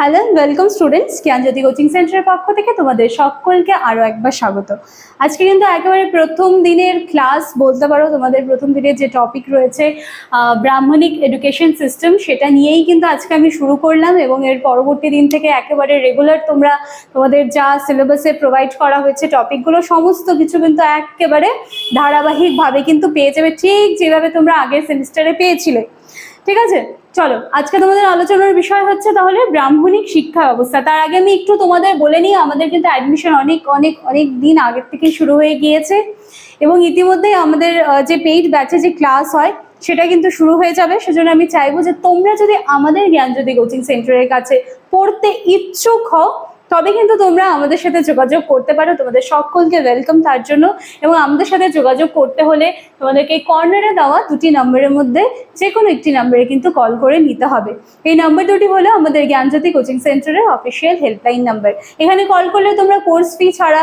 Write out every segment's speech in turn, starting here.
Hello welcome students Gyanjyoti coaching সেন্টারের পক্ষ থেকে তোমাদের সকলকে আরও একবার স্বাগত। আজকে কিন্তু একেবারে প্রথম দিনের ক্লাস বলতে পারো তোমাদের প্রথম দিনের যে টপিক রয়েছে ব্রাহ্মণিক এডুকেশন সিস্টেম সেটা নিয়েই কিন্তু আজকে আমি শুরু করলাম এবং এর পরবর্তী দিন থেকে একেবারে রেগুলার তোমরা তোমাদের যা সিলেবাসে প্রোভাইড করা হয়েছে টপিকগুলো সমস্ত কিছু কিন্তু একেবারে ধারাবাহিকভাবে কিন্তু পেয়ে যাবে, ঠিক যেভাবে তোমরা আগের সেমিস্টারে পেয়েছিলে। ঠিক আছে? চলো, আজকে তোমাদের আলোচনার বিষয় হচ্ছে তাহলে ব্রাহ্মণিক শিক্ষা ব্যবস্থা। তার আগে আমি একটু তোমাদের বলে নিই, আমাদের কিন্তু অ্যাডমিশন অনেক অনেক অনেক দিন আগের থেকে শুরু হয়ে গিয়েছে এবং ইতিমধ্যেই আমাদের যে পেইড ব্যাচে যে ক্লাস হয়, সেটা কিন্তু শুরু হয়ে যাবে। সেজন্য আমি চাইব যে তোমরা যদি আমাদের জ্ঞানজ্যোতি কোচিং সেন্টারের কাছে পড়তে ইচ্ছুক হও তবে কিন্তু তোমরা আমাদের সাথে যোগাযোগ করতে পারো, তোমাদের সকলকে ওয়েলকাম তার জন্য। এবং আমাদের সাথে যোগাযোগ করতে হলে তোমাদেরকে কর্নারে দেওয়া দুটি নম্বরের মধ্যে যে কোনো একটি নম্বরে কিন্তু কল করে নিতে হবে। এই নাম্বার দুটি হলো আমাদের জ্ঞানজ্যোতি কোচিং সেন্টারের অফিসিয়াল হেল্পলাইন নাম্বার এখানে কল করলে তোমরা কোর্স ফি ছাড়া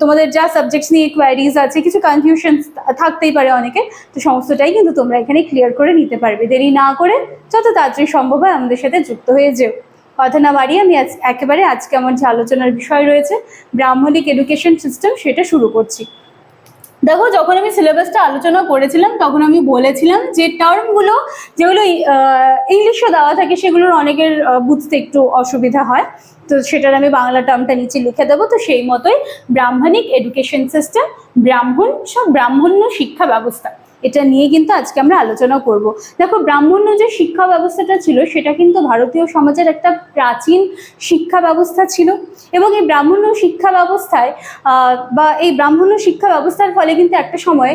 তোমাদের যা সাবজেক্টস নিয়ে কোয়ারিজ আছে, কিছু কনফিউশন থাকতেই পারে অনেকে। তো সমস্তটাই কিন্তু তোমরা এখানে ক্লিয়ার করে নিতে পারবে। দেরি না করে যত তাড়াতাড়ি সম্ভব হয় আমাদের সাথে যুক্ত হয়ে যেও। কথা না বাড়িয়ে আমি আজ একেবারে আজকে আমার যে আলোচনার বিষয় রয়েছে, ব্রাহ্মণিক এডুকেশন সিস্টেম সেটা শুরু করছি। দেখো, যখন আমি সিলেবাসটা আলোচনা করেছিলাম, তখন আমি বলেছিলাম যে টার্মগুলো যেগুলো ইংলিশে দেওয়া থাকে, সেগুলোর অনেকের বুঝতে একটু অসুবিধা হয়। তো সেটার আমি বাংলা টার্মটা নিচে লিখে দেবো। তো সেই মতোই ব্রাহ্মণিক এডুকেশন সিস্টেম ব্রাহ্মণ সব ব্রাহ্মণ্য শিক্ষা ব্যবস্থা। এটা নিয়ে কিন্তু আজকে আমরা আলোচনা করব। দেখো ব্রাহ্মণ্য যে শিক্ষা ব্যবস্থাটা ছিল সেটা কিন্তু ভারতীয় সমাজের একটা প্রাচীন শিক্ষা ব্যবস্থা ছিল। এবং এই ব্রাহ্মণ্য শিক্ষা ব্যবস্থায় বা এই ব্রাহ্মণ্য শিক্ষা ব্যবস্থার ফলে কিন্তু একটা সময়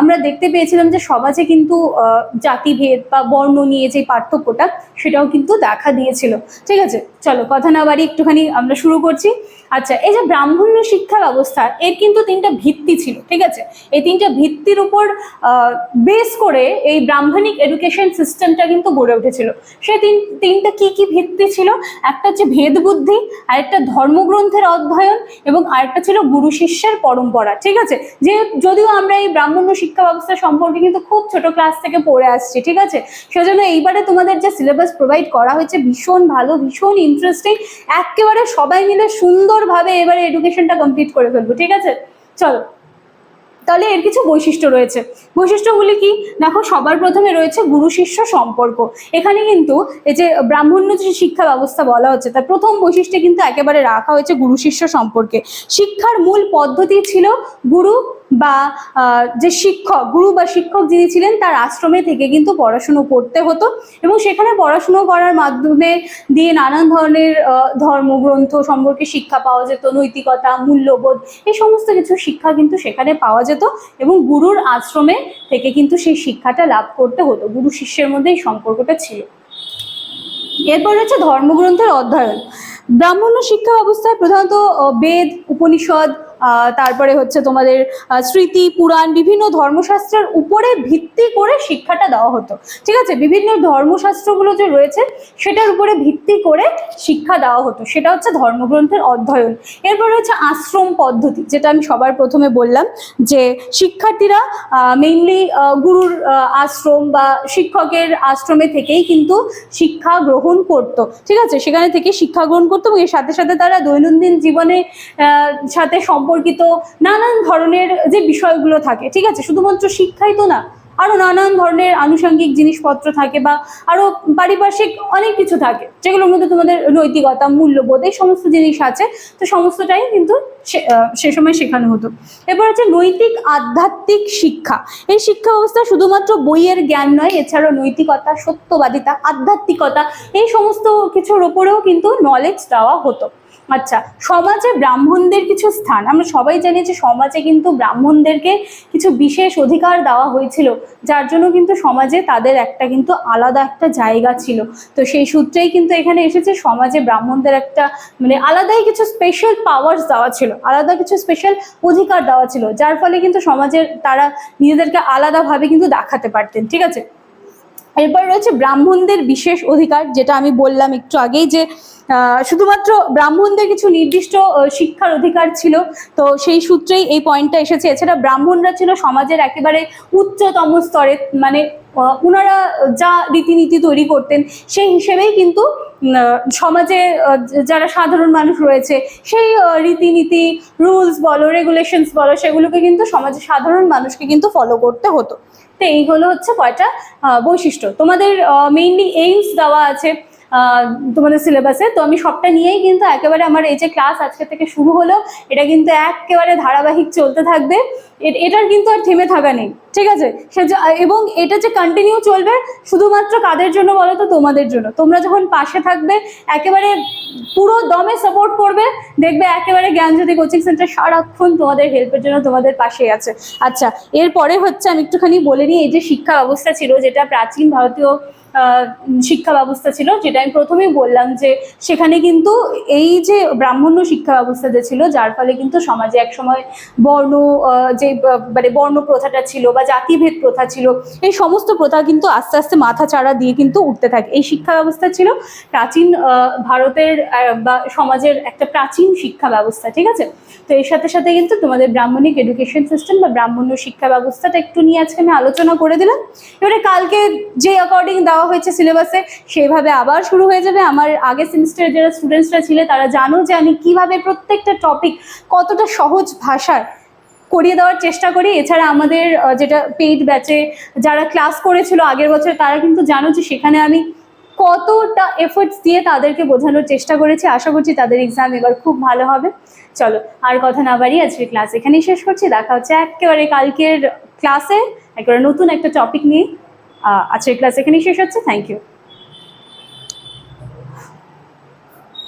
আমরা দেখতে পেয়েছিলাম যে সমাজে কিন্তু আহ, জাতিভেদ বা বর্ণ নিয়ে যে পার্থক্যটা সেটাও কিন্তু দেখা দিয়েছিল। ঠিক আছে? চলো কথা না বাড়ি একটুখানি আমরা শুরু করছি। আচ্ছা এই যে ব্রাহ্মণ্য শিক্ষা ব্যবস্থা এর কিন্তু তিনটা ভিত্তি ছিল। ঠিক আছে? এই তিনটা ভিত্তির উপর বেস করে এই ব্রাহ্মণিক এডুকেশন সিস্টেমটা কিন্তু গড়ে উঠেছিল। সে তিন, তিনটা কি কি ভিত্তি ছিল? একটা হচ্ছে ভেদ বুদ্ধি আরেকটা ধর্মগ্রন্থের অধ্যয়ন এবং আরেকটা ছিল গুরু শিষ্যের পরম্পরা, ঠিক আছে? যে যদিও আমরা এই ব্রাহ্মণ্য শিক্ষা ব্যবস্থা সম্পর্কে কিন্তু খুব ছোট ক্লাস থেকে পড়ে আসছি, ঠিক আছে? সেজন্য এইবারে তোমাদের যে সিলেবাস প্রোভাইড করা হয়েছে ভীষণ ভালো, ভীষণ ইন্টারেস্টিং একেবারে সবাই মিলে সুন্দরভাবে এবারে এডুকেশনটা কমপ্লিট করে ফেলব, ঠিক আছে? চলো। তাহলে এর কিছু বৈশিষ্ট্য রয়েছে। বৈশিষ্ট্যগুলি কি? দেখো, সবার প্রথমে রয়েছে গুরু শিষ্য সম্পর্ক। এখানে কিন্তু এই যে ব্রাহ্মণ্য যে শিক্ষা ব্যবস্থা বলা হচ্ছে, তার প্রথম বৈশিষ্ট্যে কিন্তু একেবারে রাখা হয়েছে গুরু শিষ্য সম্পর্কে। শিক্ষার মূল পদ্ধতি ছিল গুরু বা যে শিক্ষক, গুরু বা শিক্ষক যিনি ছিলেন, তার আশ্রমে থেকে কিন্তু পড়াশুনো করতে হতো এবং সেখানে পড়াশুনো করার মাধ্যমে দিয়ে নানান ধরনের ধর্মগ্রন্থ সম্পর্কে শিক্ষা পাওয়া যেত, নৈতিকতা, মূল্যবোধ এই সমস্ত কিছু শিক্ষা কিন্তু সেখানে পাওয়া যেত এবং গুরুর আশ্রমে থেকে কিন্তু সেই শিক্ষাটা লাভ করতে হতো। গুরু শিষ্যের মধ্যে এই সম্পর্কটা ছিল। এরপর হচ্ছে ধর্মগ্রন্থের অধ্যয়ন। ব্রাহ্মণ্য শিক্ষা ব্যবস্থায় প্রধানত বেদ, উপনিষদ তারপরে হচ্ছে তোমাদের স্মৃতি, পুরাণ, বিভিন্ন ধর্মশাস্ত্রের উপরে ভিত্তি করে শিক্ষাটা দেওয়া হতো। ঠিক আছে? বিভিন্ন ধর্মশাস্ত্রগুলো যে রয়েছে, সেটার উপরে ভিত্তি করে শিক্ষা দেওয়া হতো। সেটা হচ্ছে ধর্মগ্রন্থের অধ্যয়ন। এরপর হচ্ছে আশ্রম পদ্ধতি, যেটা আমি সবার প্রথমে বললাম যে শিক্ষার্থীরা মেইনলি গুরুর আশ্রম বা শিক্ষকের আশ্রমে থেকেই কিন্তু শিক্ষা গ্রহণ করতো। ঠিক আছে? সেখানে থেকে শিক্ষা গ্রহণ করতো এবং এর সাথে সাথে তারা দৈনন্দিন জীবনে সাথে সম্পর্কিত নানান ধরনের যে বিষয়গুলো থাকে, ঠিক আছে? শুধুমাত্র শিক্ষাই তো না, আরও নানান ধরনের আনুষঙ্গিক জিনিসপত্র থাকে বা আরও পারিপার্শ্বিক অনেক কিছু থাকে, যেগুলোর মধ্যে তোমাদের নৈতিকতা, মূল্যবোধ এই সমস্ত জিনিস আছে। তো সমস্তটাই কিন্তু সে- সময় শেখানো হতো। এরপর হচ্ছে নৈতিক আধ্যাত্মিক শিক্ষা। এই শিক্ষা ব্যবস্থা শুধুমাত্র বইয়ের জ্ঞান নয়, এছাড়াও নৈতিকতা, সত্যবাদিতা, আধ্যাত্মিকতা, এই সমস্ত কিছুর ওপরেও কিন্তু নলেজ দেওয়া হতো। আচ্ছা সমাজে ব্রাহ্মণদের কিছু স্থান, আমরা সবাই জানি যে সমাজে কিন্তু ব্রাহ্মণদেরকে কিছু বিশেষ অধিকার দেওয়া হয়েছিল, যার জন্য কিন্তু সমাজে তাদের একটা কিন্তু আলাদা একটা জায়গা ছিল। তো সেই সূত্রেই কিন্তু এখানে এসেছে সমাজে ব্রাহ্মণদের একটা মানে আলাদাই কিছু স্পেশাল পাওয়ার্স দেওয়া ছিল, আলাদা কিছু স্পেশাল অধিকার দেওয়া ছিল, যার ফলে কিন্তু সমাজের তারা নিজেদেরকে আলাদাভাবে কিন্তু দেখাতে পারতেন, ঠিক আছে? এরপর রয়েছে ব্রাহ্মণদের বিশেষ অধিকার, যেটা আমি বললাম একটু আগেই যে শুধুমাত্র ব্রাহ্মণদের কিছু নির্দিষ্ট শিক্ষার অধিকার ছিল, তো সেই সূত্রেই এই পয়েন্টটা এসেছে। এছাড়া ব্রাহ্মণরা ছিল সমাজের একেবারে উচ্চতম স্তরে মানে ওনারা যা রীতিনীতি তৈরি করতেন, সেই হিসেবেই কিন্তু সমাজে যারা সাধারণ মানুষ রয়েছে, সেই রীতিনীতি রুলস বলো রেগুলেশনস বলো, সেগুলোকে কিন্তু সমাজে সাধারণ মানুষকে কিন্তু ফলো করতে হতো। তো এইগুলো হচ্ছে কয়টা বৈশিষ্ট্য। তোমাদের মেইনলি এইমস দেওয়া আছে তোমাদের সিলেবাসে তো আমি সবটা নিয়েই কিন্তু একেবারে আমার এই যে ক্লাস আজকে থেকে শুরু হলো, এটা কিন্তু একেবারে ধারাবাহিক চলতে থাকবে। এটার কিন্তু আর থেমে থাকা নেই, ঠিক আছে? সে এবং এটা যে কন্টিনিউ চলবে, শুধুমাত্র কাদের জন্য বলো তো? তোমাদের জন্য। তোমরা যখন পাশে থাকবে, একেবারে পুরো দমে সাপোর্ট করবে, দেখবে একেবারে জ্ঞান জ্ঞানজ্যোতি কোচিং সেন্টার সারাক্ষণ তোমাদের হেল্পের জন্য তোমাদের পাশেই আছে। আচ্ছা এরপরে হচ্ছে আমি একটুখানি বলে নিই, এই যে শিক্ষা ব্যবস্থা ছিল, যেটা প্রাচীন ভারতীয় শিক্ষা ব্যবস্থা ছিল, যেটা আমি প্রথমেই বললাম যে সেখানে কিন্তু এই যে ব্রাহ্মণ্য শিক্ষা ব্যবস্থা যে ছিল, যার ফলে কিন্তু সমাজে একসময় বর্ণ যে মানে বর্ণ প্রথাটা ছিল বা জাতিভেদ প্রথা ছিল, এই সমস্ত প্রথা কিন্তু আস্তে আস্তে মাথা চাড়া দিয়ে কিন্তু উঠতে থাকে। এই শিক্ষা ব্যবস্থা ছিল প্রাচীন ভারতের বা সমাজের একটা প্রাচীন শিক্ষা ব্যবস্থা, ঠিক আছে? তো এর সাথে সাথে কিন্তু তোমাদের ব্রাহ্মণিক এডুকেশন সিস্টেম বা ব্রাহ্মণ্য শিক্ষা ব্যবস্থাটা একটু নিয়ে আজকে আমি আলোচনা করে দিলাম। এবারে কালকে যে অ্যাকর্ডিং দেওয়া হয়েছে সিলেবাসে, সেইভাবে আবার শুরু হয়ে যাবে। আমার আগের সেমিস্টারে যারা স্টুডেন্টসরা ছিল, তারা জানো যে আমি কীভাবে প্রত্যেকটা টপিক কতটা সহজ ভাষায় করিয়ে দেওয়ার চেষ্টা করি। এছাড়া আমাদের যেটা পেইড ব্যাচে যারা ক্লাস করেছিল আগের বছর, তারা কিন্তু জানো যে সেখানে আমি কতটা এফোর্টস দিয়ে তাদেরকে বোঝানোর চেষ্টা করেছি। আশা করছি তাদের এক্সাম এবার খুব ভালো হবে। চলো, আর কথা না বাড়িয়ে আজকে ক্লাস এখানেই শেষ করছি। দেখা হচ্ছে একেবারে কালকের ক্লাসে একেবারে নতুন একটা টপিক নিয়ে। আজকের ক্লাস এখানেই শেষ হচ্ছে। Thank you